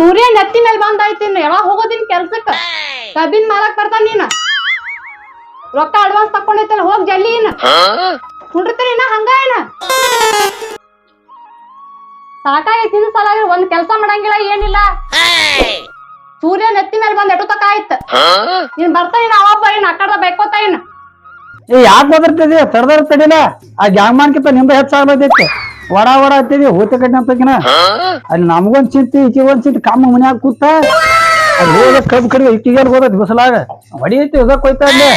ಸೂರ್ಯ ನೆತ್ತಿ ಮೇಲೆ ಬಂದಾಯ್ತಿ ಇನ್ನು. ಯಾವಾಗ ಹೋಗೋದಿನ್ ಕೆಲ್ಸಕ್ಕ? ಕಬ್ಬಿನ ಮಾರಕ್ ಬರ್ತಾನ ನೀನ. ರೊಕ್ಕ ಅಡ್ವಾನ್ಸ್ ತಕೊಂಡೈತಲ್ಲ ಹೋಗ್ ಜಲ್ಲಿ ಇನ್ನ. ಕುಂಡಿರ್ತೀನಿ ಇನ್ನ ಹಂಗ ಏನ ಸಾಕಾಗೈತಿ ಸಲಾಗಿ ಸಲ ಒಂದ್ ಕೆಲ್ಸ ಮಾಡಂಗಿಲ್ಲ ಏನಿಲ್ಲ. ಸೂರ್ಯ ನೆತ್ತಿ ಮೇಲೆ ಬಂದ್ ಎಟು ತಕ ಆಯ್ತ. ನೀನ್ ಬರ್ತಾನ ಇನ್ನ ಅವಪ್ಪ ಇನ್ ಅಕ್ಕಡ ಬೇಕೋತ ಇನ್ನ. ಏ ಯಾಕೆ ಬದರ್ತಿದ್ಯಾ ತಡದ್ರ ತಡಿಲ್ಲ ಆ ಗ್ಯಾಂಗ್ಮಾನ್ಕಿಂತ ನಿಂದ ಹೆಚ್ಚಾಗ್ಲೈತಿ ವಡ ವಡ ಅಂತೀವಿ ಹೋತ ಕಟ್ಟಿ ಅಂತಕಿನ ಅಲ್ಲಿ ನಮಗೊಂದ್ ಚಿಂತಿ ಈಕಿಗೊಂದ್ ಚಿಂತಿ ಕಮ್ಮ ಮನ್ಯಾಗ ಕೂತ ಅಲ್ಲಿ ಹೋದ ಕಬ್ಬು ಕಡಿ ಇಕ್ಕಿಗೆ ಹೋದತ್ ಬಿಸಲಾಗ? ಹೊಡಿಯೈತಿ ಇದಕ್ ಹೋಯ್ತಾ ಅಲ್ಲಿ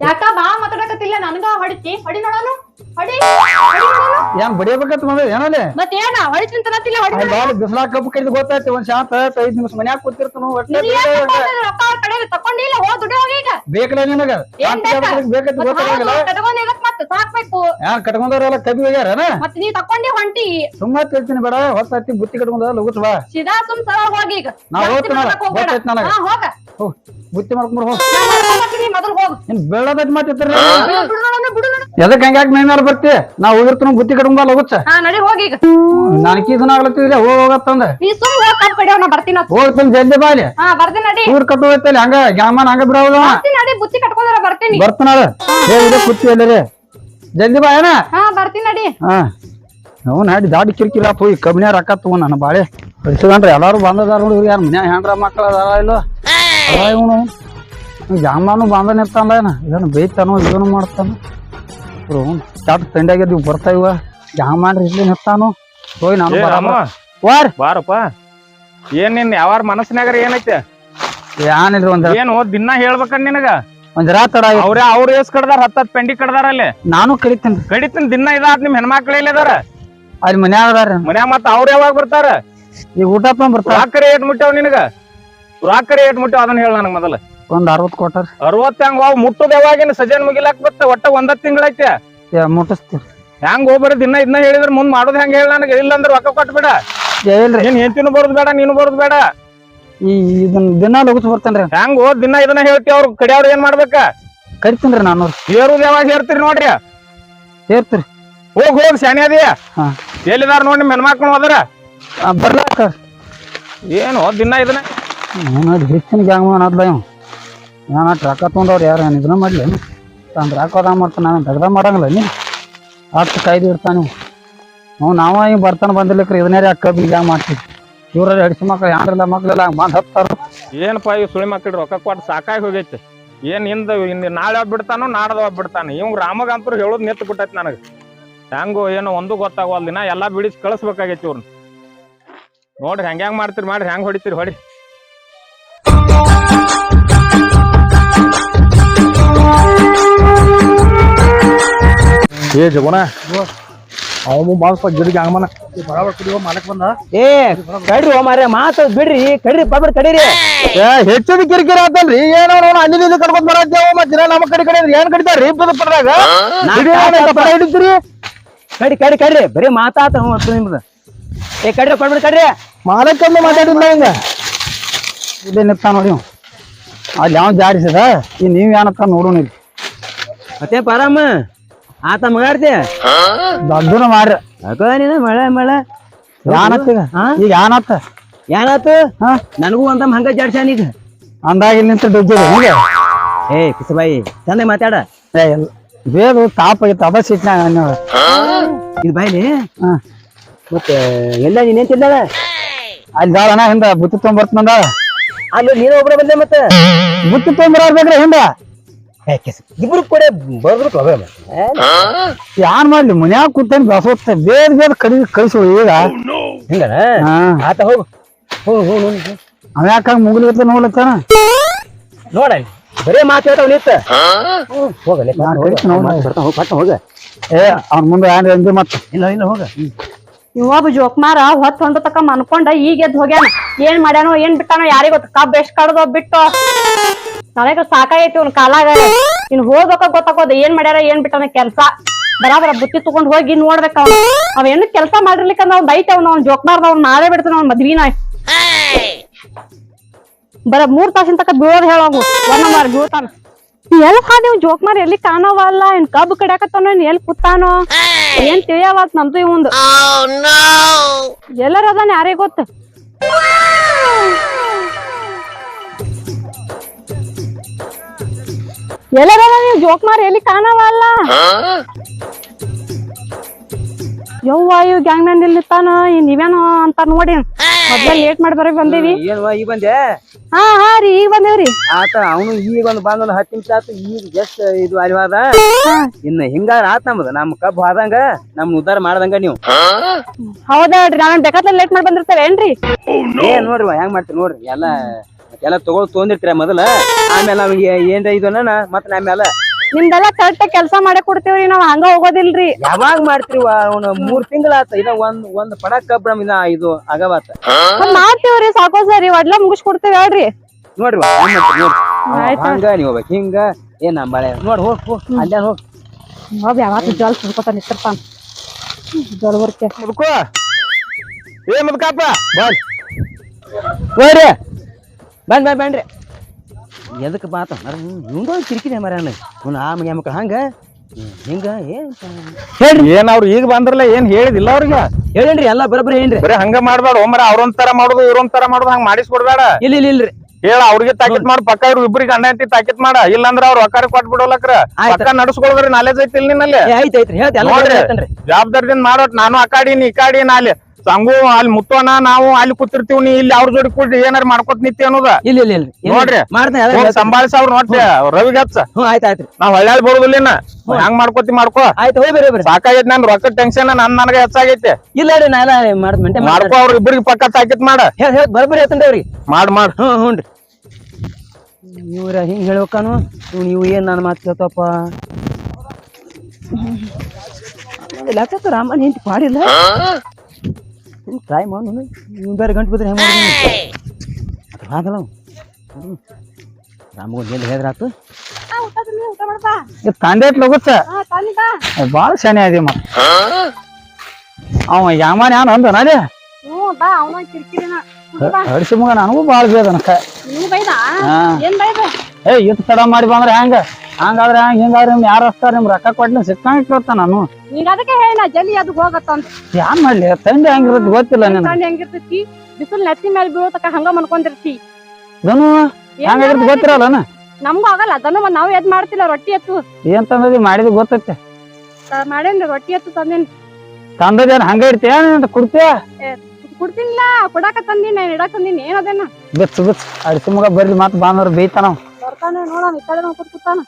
ಯಾಕ ಬಾ ಮಾತಾಡಕತ್ತಿಲ್ಲ? ನನಗ ಹೊಡಿತಿ? ಹೊಡಿ ನೋಡೋನು? ಹೊಡಿ? ಹೊಡಿ ನೋಡೋನು? ಏನ್ ಬಡಿಯಬೇಕಂತ ಮಗ ಏನಲ್ಲಿ? ಮತ್ತೇನ? ಹೊಡಿತೀನಿ ತನತಿಲ್ಲ ಹೊಡಿ ಅಲ್ಲಿ ಬಾಳ ಬಿಸಲಾಗ ಕಬ್ಬು ಕಡಿದು ಗೊತ್ತಾಯ್ತು ಒಂದ್ ಶಾಂತ ಐದ್ ನಿಮಿಷ ಮನ್ಯಾಗ ಕೂತಿರ್ತನು ಒಟ್ಟ ನೀನ್ ರೊಕ್ಕ ಅವ್ರ ಕಡೆ ತಕೊಂಡಿಲ್ಲ ಹೋಗ್ ದುಡ್ಡು ಹೋಗಿ ಈಗ. ಬೇಕಲ್ಲ ನಿನಗ? ಏನ್ ಬೇಕಾ? ಗೊತ್ತಾಗಲ್ಲ ಸಾಕ್ಬೇಕು. ಯಾನ್ ಕಟ್ಕೊಂಡವ್ರೆಲ್ಲ ಕಬ್ಬಿ ಹೋಗ್ಯಾರನ ಮತ್ ನೀ ತಕೊಂಡಿ ಹೊಂಟಿ. ಸುಮ್ಮ ತಿಳ್ತೀನಿ ಬೇಡ ಹೊತ್ತ ಹತ್ತಿ ಬುತ್ತಿ ಕಟ್ಕೊಂಡ ಲಗುತ್ ಬಾ. ಸಿದಾ ಸುಮ್ ಸರ ಹೋಗಿ ಈಗ. ನಾ ಜಾಸ್ತಿ ಹೋಗ್ತೀನಿ ಮಾತಾಡಕ್ ಹೋಗ್ಬೇಡ. ಗೊತ್ತಾಯ್ತ್ ನನಗ. ಹಾ, ಹೋಗ. ಹೋಗ್ ಬುತ್ತಿ ಮಾಡ್ಕೊಂಡ್ ಹೋಗ್. ನಾ ಮಾಡ್ಕೊಂಬರ್ತೀನಿ, ಮೊದಲ್ ಹೋಗ್. ಮಾತಿರ್ತಾರ ಬಿಡು ಬಿಡು ಬಿಡು. ಎದಕ್ ಹಂಗ್ಯಾಕ್ ಮೈ ಮೇಲೆ ಬರ್ತಿ? ನಾ ಹೋಗಿರ್ತಾನ ಬುತ್ತಿ ಕಟ್ಕೊಂಡ್ ಲಗುತ್ತ ಹಾ ನಡಿ ಹೋಗಿ ಈಗ. ನನಗೆ ಇದನ್ನ ಆಗ್ಲತ್ತಿದ್ರೆ ಹೋಗ ಹೋಗತ್ತಂದ ನೀ ಸುಮ್ ಹೋಗ್ ಕಡಿಯೋ ನಾ ಬರ್ತೀನಿ. ಹೋಗ್ತಾನ ಜಲ್ದಿ ಬಾಲಿ ಹಾ ಬರ್ತೀನಿ ನಡಿ. ಊರ್ ಕಟ್ಟು ಹೋಯ್ತಲ್ಲಿ ಹಂಗ ಗ್ಯಾಮನ್ ಹಂಗ ಬಿಡೋದ? ಬರ್ತೀನಿ ನಡಿ ಬುತ್ತಿ ಕಟ್ಕೊಂಡ್ರ ಬರ್ತೀನಿ. ಬರ್ತಾನಾಳ ಏ ಇದೆ ಕುತ್ತಿ ಎಲ್ಲರಿ ಜಲ್ದಿ ಬಾ ಏನ? ಹಾ ಬರ್ತೀನಿ ನಡಿ ಹಾ. ನಾವು ನಾಡಿ ದಾಡಿ ಕಿರಿಕಿರಿ ಆತು ಈ ಕಬ್ಬಿನ ರೊಕ್ಕ ತಗೋ ನನ್ನ ಬಾಳೆ. ಕಳ್ಸಿದಂಡ್ರಿ ಎಲ್ಲಾರು ಬಂದದಾರ ನೋಡಿ ಯಾರು ಮನ್ಯಾಗ ಹೆಂಡ್ರ ಮಕ್ಕಳ ಅದಾರ ಇಲ್ಲ? ಅದ ಇವನು. ಜಾಮಾನು ಬಾಂಧನ ಇರ್ತಾನ ಏನ? ಇದನ್ನು ಬೇಯ್ತಾನೋ ಇದನ್ನು ಮಾಡ್ತಾನ? ಚಾಟ್ ತಂಡ್ಯಾಗಿದ್ದೀವಿ ಬರ್ತಾ ಇವ. ಜಾಮಾನ್ರಿ ಇಲ್ಲಿ ನಿರ್ತಾನೋ ಹೋಯ್ ನಾನು ವಾರ್. ಬಾರಪ್ಪ. ಏನ್ ನಿನ್ ಯಾವಾರ ಮನಸ್ಸಿನಾಗರ ಏನೈತೆ? ಏನಿಲ್ರಿ ಒಂದ್ ಏನು ದಿನ ಹೇಳ್ಬೇಕನ್ ನಿನಗ? ಒಂದ್ ರಾತಡ ಅವ್ರ ಅವ್ರ ಏಸ್ ಕಡ್ದಾರ ಹತ್ತತ್ ಪೆಂಡಿ ಕಡ್ದಾರ ಅಲ್ಲಿ. ನಾನು ಕಡಿತೇನ್ ಕಡಿತನ್ ದಿನ ಇದಾತ್ ನಿಮ್ ಹೆಣ್ಮಕ್ಳ ಇಲ್ಲದಾರ ಅಲ್ಲಿ ಮನ್ಯಾಗ ಅದಾರ ಮನ್ಯಾಗ ಮತ್ತ ಅವ್ರ ಯಾವಾಗ ಬರ್ತಾರ? ಈಗ ಊಟ ತಗೊಂಡ್ ಬರ್ತಾರ. ರಾಕರಿ ಏಟ್ ಮುಟ್ಟವ್ ನಿನಗ? ರಾಕರಿ ಏಟ್ ಮುಟ್ಟಾವ್ ಅದನ್ನ ಹೇಳ ನನಗ ಮೊದಲ. ಒಂದ್ ಅರವತ್ ಕೊಟ್ಟಾರ. ಅರವತ್ತ ಹಂಗ ಅವ್ ಮುಟ್ಟುದ ಯಾವಾಗಿನ ಸಜನ್ ಮುಗಿಲಾಕ್ ಬತ್ತ ಒಟ್ಟ ಒಂದತ್ ತಿಂಗಳೈತೆ ಮುಟ್ಟಿಸ್ತೀರಿ ಹೆಂಗ್ ಹೋಗ್ಬಾರ ದಿನ ಇದನ್ನ ಹೇಳಿದ್ರ ಮುಂದ್ ಮಾಡೋದ್ ಹೆಂಗ್ ಹೇಳ ನನಗೆ? ಇಲ್ಲ ಅಂದ್ರೆ ರೊಕ್ಕ ಕೊಟ್ಬೇಡ. ಏನ್ ಹೆಂತಿನೂ ಬರೋದ್ ಬೇಡ ನೀನು ಬರೋದ್ ಬೇಡ. ಈ ಇದನ್ನ ದಿನ ಲಗುಸ್ ಬರ್ತೇನ್ರಿ. ಹೆಂಗ್ ಹೋದ್ ದಿನ ಇದನ್ನ ಹೇಳ್ತಿ ಅವ್ರ ಕಡೆಯವ್ರ ಏನ್ ಮಾಡ್ಬೇಕ? ಕರಿತೀನ್ರಿ ನಾನು ಹೇರುದ್ ಯಾವಾಗ ಹೇಳ್ತೀರಿ ನೋಡ್ರಿ. ಹೇಳ್ತೀರಿ. ಹೋಗ್ ಹೋಗ್ ಶಾನೆ ಅದೇ. ಹಾ. ಎಲ್ಲಿದಾರ ನೋಡಿ ನಿಮ್ ಹೆಣ್ಮಕ್ಳು ಹೋದ್ರ ಬರ್ಲಾಕ ಏನು ದಿನ ಇದನ್ನ? ನೋಡಿ ಹೆಚ್ಚಿನ ಗ್ಯಾಂಗ್ ಅನ್ನೋದ್ಲ ಇವ್. ನಾನು ರೊಕ್ಕ ತೊಗೊಂಡವ್ರು ಯಾರು ಏನು ಇದನ್ನ ಮಾಡ್ಲಿ. ತಾನು ರೊಕ್ಕ ಅದ ಮಾಡ್ತಾನೆ ನಾನು ತೆಗ್ದ ಮಾಡಂಗಿಲ್ಲ ನೀ ಅಷ್ಟು ಕಾಯ್ದು ಇರ್ತಾನೆ ನಾವು ನಾವ ಹಿಂಗೆ ಬರ್ತಾನೆ ಇದನೇ ಇದನ್ನೇ ಯಾಕೆ ಕಬ್ಬಿ ಗ್ಯಾಂಗ್ ಮಾಡ್ತೀವಿ ಇವ್ರಲ್ಲಿ ಹಡಿಸಿ ಮಕ್ಳು ಯಾರಿಲ್ಲ ಮಕ್ಳೆಲ್ಲ ಮಾತು ಹತ್ತಾರ. ಏನಪ್ಪ ಈ ಸುಳಿ ಮಕ್ಕಳು ರೊಕ್ಕ ಕೊಟ್ಟು ಸಾಕಾಗಿ ಹೋಗೈತಿ. ಏನ್ ಹಿಂದ ಇನ್ ನಾಳೆ ಒಬ್ಬ ಬಿಡ್ತಾನೋ, ನಾಡದ ಬಿಡ್ತಾನೆ ಇವ್ ರಾಮಗ ಅಂತೂ ಹೇಳೋದ್ ನಿಂತು ಬಿಟ್ಟೈತಿ ಹೆಂಗು ಹೆಂಗೋ ಏನೋ ಒಂದು ಗೊತ್ತಾಗವಲ್ ದಿನ ಎಲ್ಲಾ ಬಿಡಿಸಿ ಕಳಿಸ್ಬೇಕಾಗೈತಿ ಇವ್ರನ್ನ ನೋಡ್ರಿ, ಹೆಂಗ್ ಹೆಂಗ್ ಮಾಡ್ತೀರಿ, ಮಾಡ್ರಿ, ಹೆಂಗ್ ಹೊಡಿತೀರಿ, ಹೊಡಿ. ಏ ಜಗುಣ ಅವನು ಬಾಳಪ್ಪ ಗಿಡಕ್ಕೆ ಹಂಗಮನ ಬರಾಬರ್ ಕುಡಿಯೋ ಮಾಲಕ್ ಬಂದ? ಏ ಕಡ್ರಿ ಮಾರ್ರೆ ಮಾತು ಬಿಡ್ರಿ ಕಡ್ರಿ ಬಾಬಿಡ್ ಕಡೀರಿ ಏ ಹೆಚ್ಚಿನ ಕಿರಿಕಿರಿ ಆತಲ್ರಿ. ಏನೋ ನೋಡ ಅಲ್ಲಿ ಇಲ್ಲಿ ಕರ್ಕೊಂಡ್ ಬರತ್ತೇವ ಮತ್ತೆ ದಿನ ನಮ್ಮ ಕಡೆ ಕಡೆ ಏನ್ ಕಡಿತಾರ್ರಿ? ಇಬ್ಬದ ಪಡ್ದಾಗ ಹಿಡಿದ್ರಿ ಕಡಿ ಕಡಿ ಕಡ್ರಿ ಬರೀ ಮಾತಾತ ಅಷ್ಟು ನಿಮ್ದು. ಏ ಕಡ್ರಿ ಕೊಡ್ಬಿಡ್ ಕಡ್ರಿ. ಮಾಲಕ್ಕಂದು ಮಾತಾಡಿಲ್ಲ ಹಿಂಗ? ಇಲ್ಲೇ ನಿಂತ ನೋಡಿ. ಅಲ್ಲಿ ಯಾವ ಜಾರಿಸದ? ಈ ನೀವ್ ಏನತ್ತ ನೋಡೋಣ ಇಲ್ಲಿ. ಮತ್ತೆ ಪರಮ್ಮ ಆತ ಮಗಾಡ್ತಿ ದೊಡ್ಡನ ಮಾಡ್ರಿ ಯಾಕೋ ನೀನು ಮಳೆ ಮಳೆ. ಯಾನತ್ತ ಈಗ? ಹಾ? ಈಗ ಯಾನತ್ತ ಏನಾತು ಹಾ ನನಗೂ ಅಂತ ಹಂಗ ಜಾಡ್ಸ್ಯಾನ ಈಗ. ಅಂದಾಗ ಇಲ್ಲಿ ನಿಂತ ಏ ಕಿಸಬಾಯಿ ಚಂದ ಮಾತಾಡ. ಏ ಇಲ್ಲ ಬೇದು ತಾಪ ಆಗಿತ್ತು. ಅದ ಸಿಟ್ನಾಗ ಅನ್ನೋಳ ಇದು ಬಾಯ್ಲಿ? ಹಾ ಮತ್ತೆ ಎಲ್ಲ ನೀನೇನ್ ತಿಂದಾಳ? ಅಲ್ಲಿ ದಾಳನ ಹಿಂದ ಬುತ್ತಿ ತೊಗೊಂಬರ್ತಂದ ಅಲ್ಲಿ ನೀನು ಒಬ್ರ ಬಂದೆ ಮತ್ತೆ? ಬುತ್ತಿ ತೊಗೊಂಬರ್ಬೇಕ್ರಿ ಹಿಂದ? ಇಬ್ರು ಕೂಡ ಬರ್ದ್ರು ಪ್ರಾಬ್ಲಮ್ ಯಾನ್ ಮಾಡ್ಲಿ? ಮನ್ಯಾಗ ಕೂತೇನ್ ಬೆಸೋತ್ತ ಬೇರೆ ಬೇರೆ ಕಡಿ ಕಳಿಸು ಈಗ. ಹಿಂಗ ಆತ ಹೋಗು. ಹೋಗು ಹೋಗು ಅವ ಯಾಕ ಮುಗಿಲಿರ್ತ ನೋಡ್ಲತ್ತಾನ? ನೋಡ ಬರೇ ಮಾತು ಹೇಳ್ತಾವ ನಿತ್ತ ಹೋಗಲ್ಲ ನಾನ್ ಕಳಿಸ್ತೀನಿ ನೋಡು. ಬರ್ತಾವ ಹೋಗ ಪಟ್ಟ ಹೋಗ. ಏ ಅವ್ನ ಮುಂದೆ ಏನ್ ಅಂದ್ರೆ ಮತ್ತೆ ಇಲ್ಲ ಇಲ್ಲ ಹೋಗ. ಇವೊಬ್ಬ ಜೋಕ್ಮಾರ ಹೊತ್ತು ಹೊಂಡ ತಕ ಮನ್ಕೊಂಡ ಈಗ ಎದ್ದು ಹೋಗ್ಯಾನ. ಏನ್ ಮಾಡ್ಯಾನೋ ಏನ್ ಬಿಟ್ಟಾನೋ ಯಾರಿಗ್ ಗೊತ್ತ? ಕಬ್ಬ್ ಎಷ್ಟ್ ಕಡ್ದೋ ಬಿಟ್ಟು. ನನಗ ಸಾಕಾಗೈತಿ ಅವ್ನ ಕಾಲಾಗ. ಇನ್ ಹೋಗ್ಬೇಕ ಗೊತ್ತಾಗೋದ ಏನ್ ಮಾಡ್ಯಾರ ಏನ್ ಬಿಟ್ಟನ ಕೆಲ್ಸ. ಬರಾಬರ ಬುತ್ತಿ ತಗೊಂಡ್ ಹೋಗಿ ನೋಡ್ಬೇಕ ಅವ್ನ. ಅವ ಏನು ಕೆಲ್ಸ ಮಾಡಿರ್ಲಿಕ್ಕ ನಾವ್ ಬೈತ ಅವ್ನ ಅವ್ನ ಜೋಕ್ಮಾರ್ದ ಅವ್ನ ನಾವೇ ಬಿಡ್ತಾನ ಅವ್ನ ಮದ್ವಿನ ಬರ ಮೂರ್ ತಾಸಿನ ತಕ ಬೀಳೋದ್ ಹೇಳೋಗು ಒಂದ್ ಮಾರ್ ಬೀಳ್ತಾನ. ಎಲ್ ಹಾದಿ ಜೋಕ್ ಜೋಕ್ಮಾರ್ ಎಲ್ಲಿ ಕಾಣವಲ್ಲ ಇನ್ ಕಬ್ಬು ಕಡ್ಯಾಕತ್ತಾನೋ ಇನ್ ಎಲ್ ಕುತ್ತಾನೋ ಏನ್ ತಿಳಿಯವಾತ್ ನಮ್ದು ಇವಂದು. ಎಲ್ಲರದಾನ ಯಾರೇ ಗೊತ್ತ? ಎಲ್ಲಾರ ನೀವು ಜೋಕ್ ಮಾರಿ ಎಲ್ಲಿ ಕಾಣವಲ್ಲ ಯವ್ವ ಇವ್ ಗ್ಯಾಂಗ್ ನಂದ್ ನಿಲ್ಲಿತ್ತಾನ ನೀವೇನೋ ಅಂತ ನೋಡಿ. ಮೊದ್ಲ ಲೇಟ್ ಮಾಡಿ ಬರೀ ಬಂದೀವಿ. ಏನ್ವಾ ಈಗ ಬಂದೆ? ಹಾ ಹಾ ರೀ ಈಗ ಬಂದೇವ್ರಿ. ಆತ ಅವನು ಈಗ ಒಂದು ಬಂದ್ ಒಂದು ಹತ್ತು ನಿಮಿಷ ಆತು ಈಗ ಜಸ್ಟ್ ಇದು ಅರಿವಾದ. ಇನ್ನ ಹಿಂಗಾರ ಆತ ನಮ್ದು ನಮ್ ಕಬ್ಬು ಆದಂಗ ನಮ್ ಉದ್ದಾರ ಮಾಡ್ದಂಗ ನೀವು. ಹೌದಾಡ್ರಿ ನಾನು ಬೇಕಾದ್ರೆ ಲೇಟ್ ಮಾಡಿ ಬಂದಿರ್ತೇವೆ ಏನ್ರಿ? ಏ ನೋಡ್ರಿ ಹೆಂಗ್ ಮಾಡ್ತೀರಿ ನೋಡ್ರಿ ಎಲ್ಲ ಎಲ್ಲ ತಗೊಳ್ ತೊಗೊಂಡಿರ್ತೀರ ಮೊದಲ? ಆಮೇಲೆ ನಮ್ಗೆ ಏನ್ ಇದು ಅನ್ನೋಣ ಮತ್ತ ಆಮೇಲೆ ನಿಮ್ದೆಲ್ಲ ಕರೆಕ್ಟ್ ಕೆಲಸ ಮಾಡಿ ಕೊಡ್ತೇವ್ರಿ ನಾವ್ ಹಂಗ ಹೋಗೋದಿಲ್ರಿ. ಯಾವಾಗ ಮಾಡ್ತೀರಿ ಅವ್ನ ಮೂರ್ ತಿಂಗಳ ಆತ ಇನ್ನ ಒಂದ್ ಒಂದ್ ಪಡ ಕಬ್ಬ್ ನಮ್ ಇನ್ನ ಇದು ಆಗವಾತ. ಮತ್ತ್ ಮಾಡ್ತೇವ್ರಿ ಸಾಕೋ ಸರಿ ಒಡ್ಲ ಮುಗಿಸ್ ಕೊಡ್ತೇವ್ ಹೇಳ್ರಿ. ನೋಡ್ರಿ ಹೆಂಗ್ ಮಾಡ್ತೀರಿ ನೋಡ್ರಿ. ಆಯ್ತು. ಹಂಗ ನೀವ್ ಹೋಗ್ಬೇಕು ಹಿಂಗ ಏನ್ ಮಳೆ ಬಾಳೆ. ನೋಡ್ ಹೋಗ್ ಹೋಗ್ ಅಲ್ಲೇ ಹೋಗ್. ಹೋಗ್ ಯಾವಾಗ ಜಲ್ ಸುಡ್ಕೊತ ನಿಂತಿರ್ತಾನ. ಜಲ್ ಬರ್ತೆ ಮುದ್ಕೋ ಏ ಬಾ. ಬಾಲ್ ಹೋಗ್ರಿ ಬಂದ್ ಬಂದ್ ಬನ್ರಿ ಎದಕ್ಕೆ ಬಾತ ಇವಂದ ಕಿರಿಕಿರಿ ಮರ ಅವ್ನು ಆ ಮಕ್ಳು ಹಂಗ? ಹಿಂಗ ಏನ್ ಹೇಳ್ರಿ. ಏನ್ ಅವ್ರು ಈಗ ಬಂದ್ರಲ್ಲ ಏನ್ ಹೇಳಿದಿಲ್ಲ ಅವ್ರಿಗೆ? ಹೇಳಿನ್ರಿ ಎಲ್ಲ ಬರೋಬ್ಬರಿ ಏನ್ರಿ ಬರೀ ಹಂಗ ಮಾಡ್ಬೇಡ ಒಮ್ಮರ ಅವ್ರೊಂದ್ ತರ ಮಾಡುದು ಇವ್ರೊಂದ್ ತರ ಮಾಡುದು ಹಂಗ ಮಾಡಿಸ್ಕೊಡ್ಬೇಡ ಇಲ್ಲಿ ಇಲ್ಲ ಇಲ್ರಿ. ಹೇಳ ಅವ್ರಿಗೆ ತಾಕಿತ್ ಮಾಡ್ ಪಕ್ಕ ಇವ್ರು ಇಬ್ರಿಗೆ ಅಣ್ಣ ಐತಿ ತಾಕಿತ್ ಮಾಡ. ಇಲ್ಲಾಂದ್ರ ಅವ್ರು ಒಕ್ಕಾರ ಕೊಟ್ ಬಿಡೋಲಕ್ರ. ಪಕ್ಕ ನಡ್ಸ್ಕೊಳದ್ರಿ ನಾಲೆಜ್ ಐತಿ ಇಲ್ಲಿ ನಿನ್ನಲ್ಲಿ. ಐತ್ ಐತ್ರಿ ಹೇಳ್ತಿ ಎಲ್ಲ ನೋಡ್ರಿ. ಜವಾಬ್ದಾರಿದಿಂದ ಮಾಡೋಟ್ ನಾನು ಅಕಾಡಿನಿ ಕಾಡಿನ ಅಲ್ಲಿ. ಸಂಗು ಅಲ್ಲಿ ಮುತ್ತೋಣ ನಾವು ಅಲ್ಲಿ ಕೂತಿರ್ತೀವಿ ನೀ ಇಲ್ಲಿ ಅವ್ರ ಜೋಡಿ ಕೂಡಿ ಏನಾರ ಮಾಡ್ಕೊತ ನಿತ್ತಿ ಅನ್ನೋದ? ಇಲ್ಲ ಇಲ್ಲ ಇಲ್ಲ. ನೋಡ್ರಿ. ಮಾಡ್ತೇನೆ ಹೋಗ್ ಹೇಳ್ತೇನೆ. ಸಂಭಾಳಿಸ ಅವ್ರ ನೋಡ್ರಿ ರವಿಗೆ ಹಚ್ಚ. ಹ್ಞೂ ಆಯ್ತು ಆಯ್ತ್ರಿ ನಾವ್ ಹಳ್ಳಿ ಬರುದಿಲ್ಲ ಹಂಗ ಮಾಡ್ಕೊತಿ ಮಾಡ್ಕೋ. ಆಯ್ತು ಹೋಗಿ ಸಾಕಾಗೈತಿ ನನ್ ರೊಕ್ಕ ಟೆನ್ಶನ್ ನನ್ ನನಗ ಹೆಚ್ಚಾಗೈತಿ. ಇಲ್ಲ ರೀ ನಾ ಎಲ್ಲ ಮಾಡ್ಕೋ ಅವ್ರ ಇಬ್ಬರಿಗೆ ಪಕ್ಕ ತಾಕಿತ್ ಮಾಡ. ಹೇಳಿ ಹೇಳಿ ಬರ್ಬರಿ ಅವ್ರಿಗೆ. ಮಾಡ್ ಮಾಡ್. ಹ್ಞೂ ಹ್ಞೂ ರೀ. ಇವ್ರ ಹಿಂಗ್ ಹೇಳ್ಬೇಕಾನು? ಇವ್ ನೀವು ಏನ್ ನನ್ನ ಮಾತು ಕೇಳ್ತಪ್ಪ? ಇಲ್ಲ ರಾಮನ್ ಹೆಂಡತಿ ಪಾಡಿಲ್ಲ. ಟ್ರೈ ಮಾಡು ಗಂಟೆ ಬೇರೆ ಗಂಟು ಬಿದ್ರೆ ಹೆಂಗೆ ಆಗಲ್ಲ ರಾಮಗೊಂದು ಎಲ್ಲಿ ಹೇಳಿದ್ರಾತು ಊಟ ಮಾಡ್ಬಾ ಇದು ತಂದೆ ಲಗುತ್ತ ಬಾಳ ಶಾನೆ ಅದೇ ಮತ್ತ ಅವ ಯಾಮಾನ ಯಾನ ಅಂದ? ಹ್ಞೂ ಬಾ ಹಡಿಸಿ ಮಗ ನನಗೂ ಬಾಳ ಬೇದನಕ ನೀ ಬೈದ? ಹಾ. ಏನ್ ಬೈದ? ಏ ಇಟ್ ತಡ ಮಾಡಿ ಬಂದ್ರೆ ಹೆಂಗ? ಹಂಗಾದ್ರೆ ಹಂಗ ಹಿಂಗಾದ್ರೆ ನಿಮ್ ಯಾರು ಹಚ್ತಾರ ನಿಮ್ ರೊಕ್ಕ ಕೊಡ್ಲಿ ಸಿಕ್ಕಂಗ ಕೇಳ್ತ ನಾನು. ನೀನ್ ಅದಕ್ಕೆ ಹೇಳ ಜಲ್ಲಿ ಅದು ಹೋಗತ್ತಂತ. ಯಾನ್ ಮಾಡ್ಲಿ? ತಂದೆ ಹೆಂಗಿರುತ್ತೆ ಗೊತ್ತಿಲ್ಲ ನಿನಗೆ. ಕಂಡು ಹೆಂಗಿರ್ತೈತಿ? ಬಿಸಿಲು ನೆತ್ತಿ ಮೇಲೆ ಬೀಳತಕ್ಕ ಹಂಗ ಮನ್ಕೊಂಡಿರ್ತಿ ಇದನ್ನು ಹೆಂಗಾಗಿರುತ್ತೆ ಗೊತ್ತಿರಲ್ಲ ನಮ್ಗೂ ಆಗಲ್ಲ ಅದನ್ನು ನಾವ್ ಎದ್ ಮಾಡ್ತಿಲ್ಲ ರೊಟ್ಟಿ ಎತ್ತು. ಏನ್ ತಂದದಿ? ಮಾಡಿದ್ ಗೊತ್ತೈತೆ. ತ- ಮಾಡೇನ್ರಿ ರೊಟ್ಟಿ ಎತ್ತು ತಂದೇನ್. ತಂದದೇನ್ ಹಂಗ ಇಡ್ತೀಯ ಅಂತ ಕುಡ್ತೀಯ? ಕುಡ್ತಿಲ್ಲ ಕುಡಾಕ ತಂದಿನ ಇಡಾಕ ತಂದಿನಿ ಏನದೇನ ಬಿತ್ತು ಬಿಚ್ಚ ಅಡಿಸಿ ಮಗ ಬರ್ಲಿ ಮತ್ ಬಾಂಧವ್ರು ಬೇಯ್ತಾನ ಅವ. ಬರ್ತಾನೆ ನೋಡೋಣ ಈ ಕಡೆ ನೋಡ್ಕೊತ ಕೂತಾನ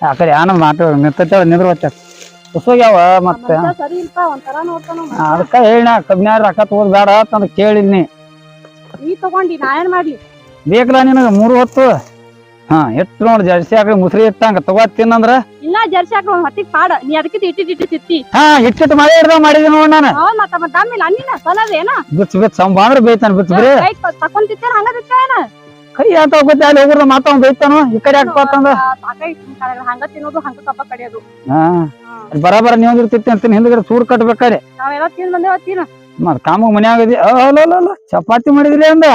ಆ ಕಡೆ ಯಾನ ಮಾತು ನಿಂತೇಳ ನಿಂದ್ರ ಹೊತ್ತ ಯಾವ ಮತ್ತೆ. ಅದಕ್ಕ ಹೇಳಿನ ಕಬ್ನ್ಯಾರ ರೊಕ್ಕ ತಗೋದ್ ಬೇಡ ಅಂತ ಕೇಳಿದ್ನಿ ನೀ ತಗೊಂಡಿ ನಾ ಏನ್ ಮಾಡ್ಲಿ? ಬೇಕಲ್ಲ ನಿನಗ ಮೂರು ಹೊತ್ತು? ಹಾ ಎಷ್ಟು ನೋಡ್ ಜರ್ಸಿ ಹಾಕಿ ಮುಸ್ರಿ ಇಟ್ಟಂಗ ತಗೋತ್ ತಿನ್ನಂದ್ರ? ಇಲ್ಲ ಜರ್ಸಿ ಹಾಕಿ ಮತ್ತಿ ಹೊತ್ತಿಗೆ ಪಾಡ. ನೀ ಅದಕ್ಕೆ ಇಟ್ಟಿ ಇಟ್ಟು ತಿತ್ತಿ. ಹಾ ಇಟ್ಟಿಟ್ಟು ಮಳೆ ಇರ್ದ ಮಾಡಿದಿ ನೋಡ್ ನಾನು. ಹೌದ್ ಮತ್ತ ಮತ್ತ ದಮ್ಮಿಲ್ಲ ಅನ್ನಿನ ಸಲದೇನ ಬಿಚ್ಚ ಬಿಚ್ಚ ಸಂಬ ಅಂದ್ರ ಬೇಯ್ತಾನ ಬಿಚ್ಚ ಬಿರಿ ಕೈ ತಕೊಂಡ್ ಬಿಚ್ಚ ಹಂಗ ತಿತ್ತೇನ ಕೈ ಅಂತ ಹೋಗುತ್ತೆ ಅಲ್ಲಿ ಹೋಗ್ರ ಮಾತಾವ್ ಬೈತಾನು? ಈ ಕಡೆ ಸಾಕಾಯ್ತು ಹಂಗ ತಿನ್ನೋದು ಹಂಗ ಕಬ್ಬ ಕಡಿಯೋದು. ಹಾ. ಅಲ್ಲಿ ಬರಾಬರ ನೀವ್ ಇರ್ತಿತ್ತು ಅಂತೀನಿ. ಹಿಂದ್ಗಡೆ ಸೂರ್ ಕಟ್ಬೇಕಾರೆ. ನಾವೆಲ್ಲ ತಿಂದ್ ಬಂದೇವ ತಿನ್ನ. ಮತ್ ಕಾಮ ಮನ್ಯಾಗ ಅಲ್ಲ ಚಪಾತಿ ಮಾಡಿದ್ರಿ ಅಂದ?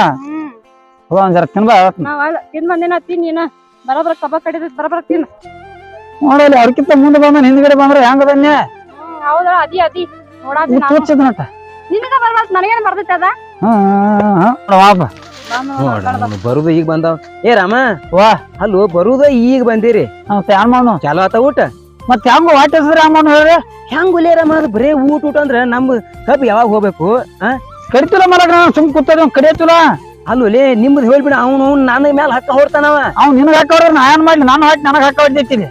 ಒಂದ್ ಜರ ತಿನ್ಬಾ. ನಾವ್ ಅಲ್ಲ ತಿಂದ್ ಬಂದೇನ ತಿನ್ ನೀನ. ಬರಬರ ಕಬ್ಬ ಕಡಿದ ಬರಬರ ತಿನ್ ನೋಡಲ್ಲಿ ಅವ್ರಕ್ಕಿಂತ ಮುಂದೆ ಬಂದ ಹಿಂದ್ಗಡೆ ಬಂದ್ರೆ ಹೆಂಗದನ್ಯ ಹೌದ ಅದಿ ಅದಿ. ನೋಡಾತಿ ನಾನು ತೋರ್ಸಿದ್ನಟ ನಿನಗ ಬರ್ಬಾರ್ದು ನನಗೇನು ಬರ್ತೈತೆ ಅದ? ಹಾ ಹಾ ನೋಡವಾಪ ಬರುದು ಈಗ ಬಂದಾವ. ಏ ರಾಮ ವಾ. ಅಲ್ಲೋ ಬರುದ ಈಗ ಬಂದಿರಿ. ಮಾಡು ಚಾಲು ಆತ ಊಟ? ಮತ್ತೆ ಹೆಂಗ ವಾಟ್ ಹೆಸರು ಹೆಂಗ್ ಮಾಡು ಹೇಳ್ರಿ ಹೆಂಗ್ ಒಲೆ ರಾಮ ಅದು? ಬರೇ ಊಟ ಊಟ ಅಂದ್ರ ನಮ್ ಕಬ್ ಯಾವಾಗ ಹೋಗ್ಬೇಕು ಆ? ಕರಿತಿಲ್ಲ ಮಲಗ ಸುಮ್ ಕೂತದ ಕಡಿಯತಿಲ್ಲ ಅಲ್ಲೊಲೆ ನಿಮ್ದು ಹೇಳ್ಬಿಡ ಅವನು ನನ್ನ ಮೇಲೆ ಹಕ್ಕ ಹೊಡ್ತಾನವ ಅವ್ನು ನಿನಗ ಹಾಕೋರು ನಾ ಏನ್ ಮಾಡ್ಲಿ? ನಾನು ಹಾಕಿ ನನಗ ಹಾಕ ಹೊಡ್ದೈತಿಲಿ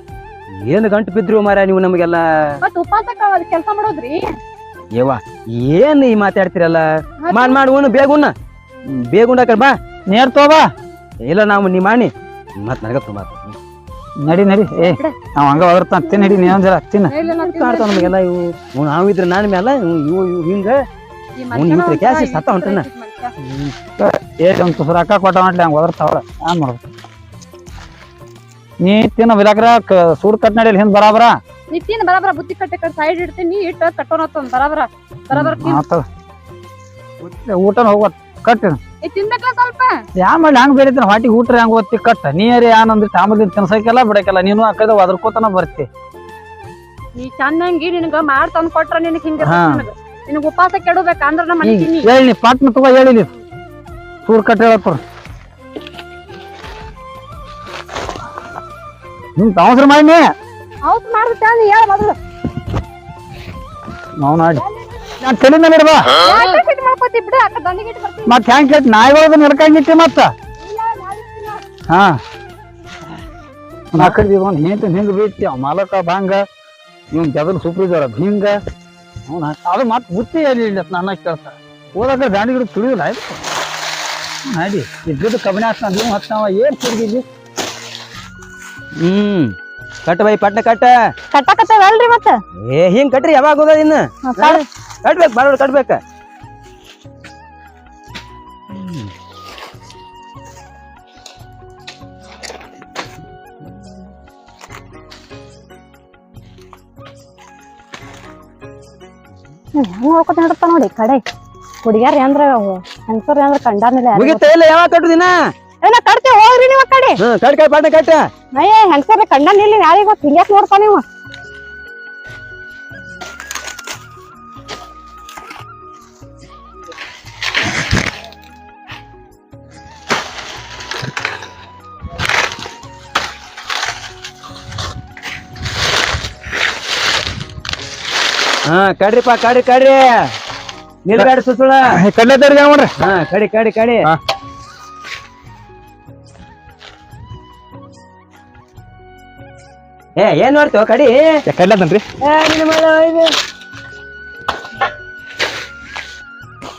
ಏನ್ ಗಂಟು ಬಿದ್ರು ಮಾರ ನೀವು ನಮಗೆಲ್ಲ? ಮತ್ ಉಪವಾಸಕ್ಕ ಅದ್ ಕೆಲ್ಸ ಮಾಡೋದ್ರಿ? ಯವ್ವ ಏನ್ ಈ ಮಾತಾಡ್ತಿರಲ್ಲ? ಮಾಡ್ ಮಾಡ್ ಉಣ್ಣು ಬೇಗ ಉಣ್ಣ. ಬೇಗ ಕಡ್ ಬಾ ನೇರ್ ತೋಬಾ ಇಲ್ಲ ನಾವು ನೀ ಮಾಡಿ. ಮತ್ ನನಗ ತುಂಬ ನಡಿ ನಡಿ. ಏ ನಾವ್ ಹಂಗ ಹೊರತೀನಿ ತಿನ್ ನಡಿ ನೀ ಒಂದ್ ಜರ ತಿನ್ನ. ಕಾಡ್ತಾವ ನಮಗೆಲ್ಲ ಇವು. ಇವ್ ನಾವ್ ಇದ್ರ ನಾನು ಮೇಲೆ ಇವು ಇವು ಹಿಂಗ. ಅವ್ನ್ ಕ್ಯಾಸಿ ಸತ್ತ ಹೊಂಟನ. ಏ ಒಂದ್ ತುಸು ರೊಕ್ಕ ಕೊಟ್ಟ ಮಾಡ್ಲಿ ಹಂಗ ಒದರ್ತಾವ್ರ ಏನ್ ಮಾಡ್ಬೇಕು. ನೀ ತಿನ್ನ ಬಿಲಾಕ್ರ ಸೂಡ್ ಕಟ್ ನಡಿಯಲ್ಲಿ ಹಿಂದ್ ಬರಾಬರ. ನೀ ತಿನ್ ಬರಬರ ಬುತ್ತಿ ಕಟ್ಟೆ ಕಟ್ ಸೈಡ್ ಇಡ್ತೀನಿ ನೀ ಇಟ್ಟ ಕಟ್ಟೋಣ ಬರಬರ. ಊಟನ ಹೋಗ್ವತ್ ಕಟ್. ತಿನ್ಬೇಕಲ್ಲ ಸ್ವಲ್ಪ? ಯಾ ಮಾಡಿ ಹಂಗ್ ಬೇರೆ ಹೊಟ್ಟಿಗೆ ಊಟ ಹೆಂಗ್ ಓದ್ತಿ ಕಟ್ಟ ನೀರಿ ಏನಂದ್ರೆ ಆಮೇಲೆ ತಿನ್ಸಕ್ಕೆಲ್ಲ ಬಿಡಕ್ಕೆಲ್ಲ ನೀನು ಕಡೆ ಒದರ್ಕೋತನ ಬರ್ತಿ. ನೀ ಚಂದಂಗಿ ನಿನಗ ಮಾಡ್ ತಂದ್ ಕೊಟ್ರ ನಿನಗ್ ಹಿಂಗ ನಿನಗೆ. ಉಪವಾಸ ಕೆಡಬೇಕ ಅಂದ್ರ ನಮ್ಮ ಹೇಳಿ ಪಾಟ್ನ ತಗೋ ಹೇಳಿ ಸೂರ್ ಕಟ್ಟ ಹೇಳತ್ತಾರ ಹ್ಮ್ ಅವಸರ ಮಾಡಿ ಹೌದ್ ಮಾಡ್ಬಿಟ್ಟ ನೀ ಹೇಳ ಮೊದಲು. ನಾವು ನಾಡಿ. ನಾನು ತಲೆನ ಬಿಡ್ಬಾ ಯಾಕೆ ಮಾಡ್ಕೋತಿ ಬಿಡು ಅಕ್ಕ ದಂಡಿಗೆ ಇಟ್ಟು ಬರ್ತೀನಿ. ಮತ್ ಹೆಂಗ್ ಕೇಳ್ತಿ? ನಾಯಿಗಳದ ನಡ್ಕಂಗಿತ್ತಿ ಮತ್ತ? ಹಾ. ನಾ ಕಡ್ದಿ ಒಂದ್ ಹೆಂಟ್ ಹಿಂಗ್ ಬೀಳ್ತಿ ಅವ್ ಮಾಲಕ ಬಾಂಗ ಇವ್ನ್ ಜಗನ್ ಸೂಪ್ರಿದವ್ರ ಹಿಂಗ ಅವ್ನ ಅದು ಮತ್ ಬುತ್ತಿ ಏನಿಲ್ಲ ಇಲ್ಲ ನನ್ನ ಕೇಳ್ತ. ಹೋದಾಗ ದಾಂಡಿ ಗಿಡ ತುಳಿದಿಲ್ಲ ಆಯ್ತು. ನಾಡಿ ಇದ್ದಿದ್ದು ಕಬ್ಬಿಣ ಹಾಕ್ತಾನ ನೀವು ಹಾಕ್ತಾವ ಏನ್ ತಿರ್ಗಿಲ್ಲಿ ಹ್ಮ್. ಕಟ್ಟ ಬೈ ಪಟ್ಟ ಕಟ್ಟ. ಕಟ್ಟಕತ್ತವಲ್ರಿ ಮತ್ತ? ಏ ಹಿಂಗ್ ಕಟ್ರಿ ಯಾವಾಗ ಹೋದ ಇನ್ನ? ಕಟ್ಬೇಕು ಬಾಳ ಕಟ್ಬೇಕ. ಹೆಂಗ್ ನೋಡ್ಕೊತ ನೋಡಿ ಕಡೆ. ಹುಡುಗ್ಯಾರ ಅಂದ್ರ ಹೆಂಗಸರ್ ಅಂದ್ರ ಕಂಡಾನಿಲ್ಲ ಮುಗಿತ ಇಲ್ಲ ಯಾವಾಗ ಕಟ್ಟುದಿನ ಏನ ಕಟ್ತೇವ್ ಹೋಗ್ರಿ ನೀವ್ ಕಡೆ. ಹ್ಮ್ ಕಟ್ ಕಟ್ ಪಟ್ನ ಕಟ್ಟ ಅಯ್ಯ ಹೆಂಗಸರ್ ಕಂಡಾನಿಲ್ಲ ಯಾರಿಗ ಗೊತ್ತ ಹಿಂಗ್ಯಾಕ್ ನೀವು. ಹಾ ಕಡ್ರಿಪ್ಪ ಕಡ್ರಿ ಕಡ್ರಿ. ನಿಲ್ಬೇಡ ಸುಸುಳ. ಕಡ್ಲೆ ತರ್ರಿ ನೋಡ್ರಿ. ಹಾ ಕಡಿ ಕಡಿ ಕಡಿ. ಹಾ. ಏ ಏನ್ ಮಾಡ್ತೇವ ಕಡಿ? ಕಡ್ಲೆ ತನ್ರಿ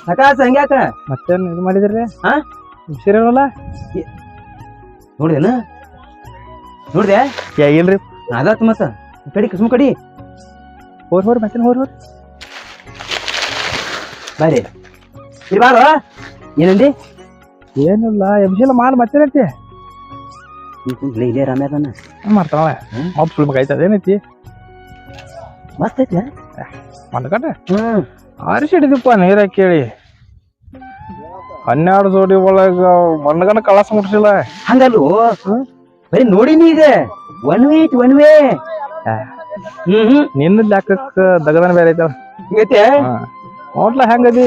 ಸಕಾಸ ಹಂಗ್ಯಾಕ? ಮತ್ತೇನ್ ಇದು ಮಾಡಿದ್ರಿ? ಹಾ? ಹುಷಾರಿರಲ್ಲ ನಾ ನೋಡ್ದೆ? ಯಾ ಇಲ್ರಿ ಅದಾತ್ ಮತ್ತ. ಕಡಿ ಕುಸುಮ ಕಡಿ. ಹೋರ್ ಹೋರ್ ಮತ್ತೇನ್ ಹೋರ್ ಹೋರ್ ಬರ್ರಿ. ಇಲ್ಲಿ ಬಾರ ಏನಂದಿ? ಏನಿಲ್ಲ ಎಬ್ಸಿಲ್ಲ ಮಾಡಿ ಮತ್ತೇನೈತಿ ಕುಂತ್ಲೆ ಇಲ್ಲೇ ರಾಮ್ಯ ಅದನ್ನ ಮಾಡ್ತಾವ ಹ್ಮ್. ಮಬ್ಬ ಸುಳ್ಬೇಕಾಯ್ತು ಏನೈತಿ? ಮಸ್ತ್ ಐತಿ ಮಂದಕಟ್ಟ ಹ್ಮ್. ಆರಿಸಿ ಹಿಡಿದಪ್ಪ ನೀರ ಕೇಳಿ. ಹನ್ನೆರಡು ಜೋಡಿ ಒಳಗ ಮಣ್ಣಗನ ಕಳಸ ಮುಟ್ಸಿಲ್ಲ. ಹಂಗಲ್ಲು? ಬರೀ ನೋಡಿನಿ ಇದೆ. One way it one way hmm hmm. ನಿನ್ನ ಲೆಕ್ಕಕ್ಕ ದಗದನ ಬೇರೆ ಐತೆ ಹೋಟ್ಲ ನೋಡ್ಲ ಹೆಂಗದಿ?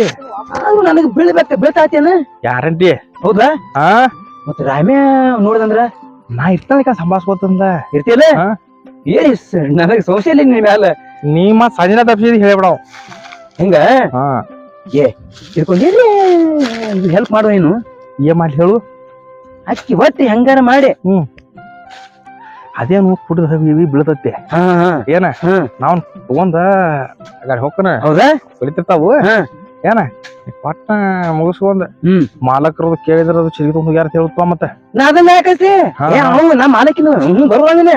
ಆದ್ರೂ ನನಗೆ ಬೀಳ್ಬೇಕ ಬೀಳ್ತಾತೇನ? ಗ್ಯಾರಂಟಿ. ಹೌದಾ? ಹಾ. ಮತ್ತ ರಾಮ್ಯ ನೋಡ್ದಂದ್ರ? ನಾ ಇರ್ತಾನಕ ಸಂಭಾಸ್ಕೋತಂದ. ಇರ್ತಿಯಲ್ಲ? ಏ ನನಗೆ ಸೋಶಿಯಲ್ ನಿನ್ ಮ್ಯಾಲ. ನೀ ಮತ್ ಸಂಜನ ತಪ್ಪಿಸಿ ಹೇಳ್ಬಿಡವ್. ಹಿಂಗ? ಏ ತಿಳ್ಕೊಂಡಿರಿ ಹೆಲ್ಪ್ ಮಾಡುವ ಏನು ಏ ಮಾಡಿ ಹೇಳು? ಅಕ್ಕಿ ಒತ್ತಿ ಹೆಂಗಾರ ಮಾಡಿ. ಅದೇನು ಪುಟ್ಟದ ಇವಿ ಬೀಳ್ತೈತಿ? ಏನ? ನಾವ್ ತಗೊಂಡ ಗಾಡಿ ಹೋಗ್ತಾನ. ಹೌದಾ? ಬೆಳಿತಿರ್ತಾವು. ಹಾ. ಏನ? ಪಟ್ಟ ಮುಗಿಸ್ಕೊಂಡ್ ಹ್ಮ್. ಮಾಲಕರದು ಕೇಳಿದ್ರ ಅದು ಚಿಲ್ಗಿ ತುಂಬ ಯಾರು ಹೇಳ್ತವ ಮತ್ತೆ. ಅದನ್ನ ಯಾಕೈತಿ. ಅವ್ ನಾ ಮಾಲಕಿನ ಬರುವಾಗನೆ?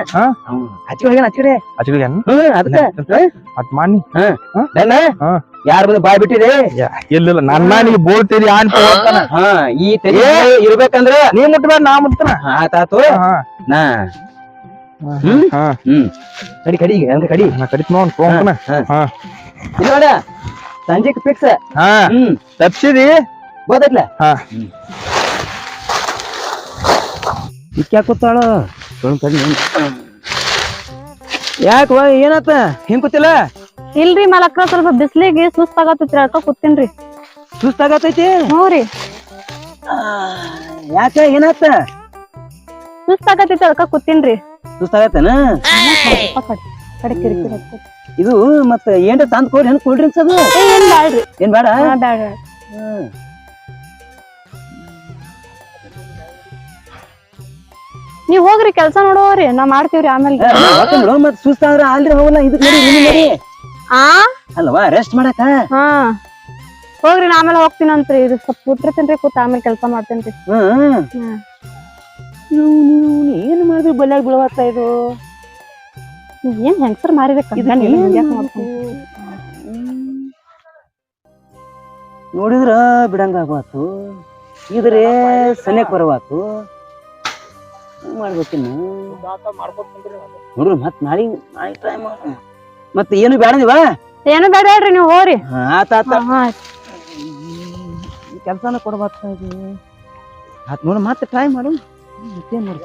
ಹಚ್ಚಿ ಹೋಗ್ಯಾನ ಹಚ್ಚಿಡೆ ಅಚ್ಚಿಗೆ ಹ್ಮ್ ಅದಕ್ಕ. ಅಟ್ ಮಾಡಿ. ಯಾರ ಬಂದು ಬಾಯ್ ಬಿಟ್ಟಿದೆ? ಇಲ್ಲ ನನ್ನ ನೀ ಬೋಳ್ತೀರಿ ಹಾ ಈ ಇರ್ಬೇಕಂದ್ರ ನೀ ಮುಟ್ಬೇಡ ನಾ ಮುಟ್ತಾನ. ಆತಾತು ಹಾ. ನಾ ಹ್ಮ್ ಹಾ. ಹ್ಮ್. ಕಡಿ ಕಡಿ ಹಂಗ ಕಡಿ. ನಾ ಕಡಿತ್ ನೋಡ್ ಫೋನ್ ಹಾ. ನೋಡ ಸಂಜೆಕ್ ಫಿಕ್ಸ್ ಹಾ. ಹ್ಮ್. ತಪ್ಸಿದಿ? ಗೊತ್ತೈತ್ಲ ಹಾ. ಇಕ್ಯಾಕ ಕೂತಾಳು? ಯಾಕ ಏನಾತ? ಹಿಂಗ್ ಕೂತಿಲ್ಲ? ಇಲ್ರಿ ಮಲಕ್ರ ಸ್ವಲ್ಪ ಬಿಸ್ಲಿಗೆ ಸುಸ್ತಾಗತ್ತೈತ್ರಿ ಅಳ್ಕ ಕೂತೀನ್ರಿ. ಸುಸ್ತಾಗತೈತಿ ಹ್ಞೂ ರೀ. ಯಾಕ ಏನಾತ? ಸುಸ್ತಾಗತೈತಿ ಅದಕ್ಕ ಕೂತೀನ್ರಿ. ಸುಸ್ತಾಗತ್ತನ ಸ್ವಲ್ಪ ಕಡೆ ಕಡೆ ಕಿರಿಕಿರಿ ಹತ್ತೈತಿ. ಇದು ಮತ್ತ ಏನ್ರ ತಂದ್ ಕೊಡ್ರಿ ಹೆಂಗ್ ಕೂಲ್ ಡ್ರಿಂಕ್ಸ್ ಅದು? ಏ ಏನ್ ಬ್ಯಾಡ್ರಿ. ಏನ್ ಬೇಡ? ಹಾ ಬ್ಯಾಡ ನೀವ್ ಹೋಗ್ರಿ ಕೆಲ್ಸ ನೋಡೋರಿ ನಾ ಮಾಡ್ತೀವ್ರಿ ಆಮೇಲೆ. ಬಿಡು ಮತ್ ಸುಸ್ತಾದ್ರ ಅಲ್ರಿ ಹೋಗಲ್ಲ ಇದಕ್ ನೋಡಿ ಇಲ್ಲಿ ನಡಿ. ಆ? ಅಲ್ವಾ ರೆಸ್ಟ್ ಮಾಡಕ ಹಾ. ಹೋಗ್ರಿ ನಾ ಆಮೇಲೆ ಹೋಗ್ತೀನಂತ್ರಿ ಇದು ಸ್ವಲ್ಪ ಕೂತಿರ್ತೀನ್ರಿ ಕೂತ್ ಆಮೇಲೆ ಕೆಲಸ ಮಾಡ್ತೇನ್ರಿ. ಹ್ಮ್. ಹ್ಮ್. ಇವ್ನು ಏನು ಮಾಡಿದ್ರು ಬಲ್ಯಾಗ ಬೀಳವತ್ತ ಇದು? ನೀವ್ ಏನ್ ಹೆಂಗಸರ್ ಮಾರಿಬೇಕು ನೋಡಿದ್ರ ಬಿಡಂಗ ಆಗವಾತು ಇದ್ರೆ ಸನ್ಯಕ್ ಬರವಾತು ಮಾಡ್ಬೇಕಿನ್ನು ನೋಡ್ರಿ ಮತ್ ನಾಳೆ ನಾಳೆ ಟ್ರೈ ಮಾಡ ಮತ್ತೆ ಏನು ಬೇಡದಿವ ಏನು ಬೇಡ ಹೇಳ್ರಿ ನೀವು ಹೋರಿ ಆತ ಆತ ಕೆಲಸನ ಕೊಡ್ಬಾರ್ದ ಆತ್ ನೋಡು ಮತ್ತೆ ಟ್ರೈ ಮಾಡು. ಮತ್ತೇನ್ ಮಾಡು